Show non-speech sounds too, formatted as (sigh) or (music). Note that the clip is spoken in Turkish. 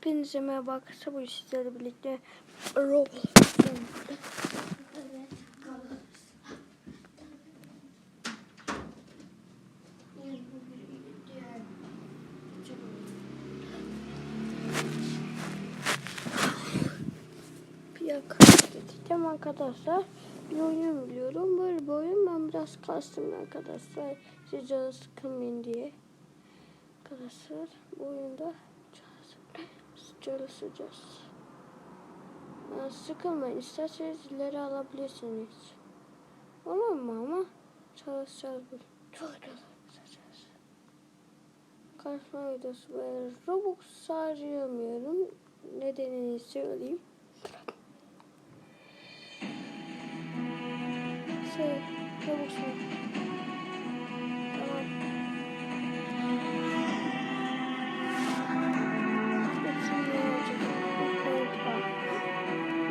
Hepinize merhaba arkadaşlar. Bu sizlerle birlikte Roblox Evet, kalırız. Yine bu bir diğer bir yakın getireceğim (laughs) arkadaşlar. Bir oyun biliyorum. Böyle bir oyun ben biraz kastım arkadaşlar. Siz canı sıkılmayın diye. Arkadaşlar bu oyunda çalışacağız. Sıkılmayın. İsterseniz ileri alabilirsiniz. Olur mu ama? Çalışacağız bu. Çalışacağız. Karşıma videosu ve Robux harcayamıyorum. Nedenini söyleyeyim. Şey, Robux mu?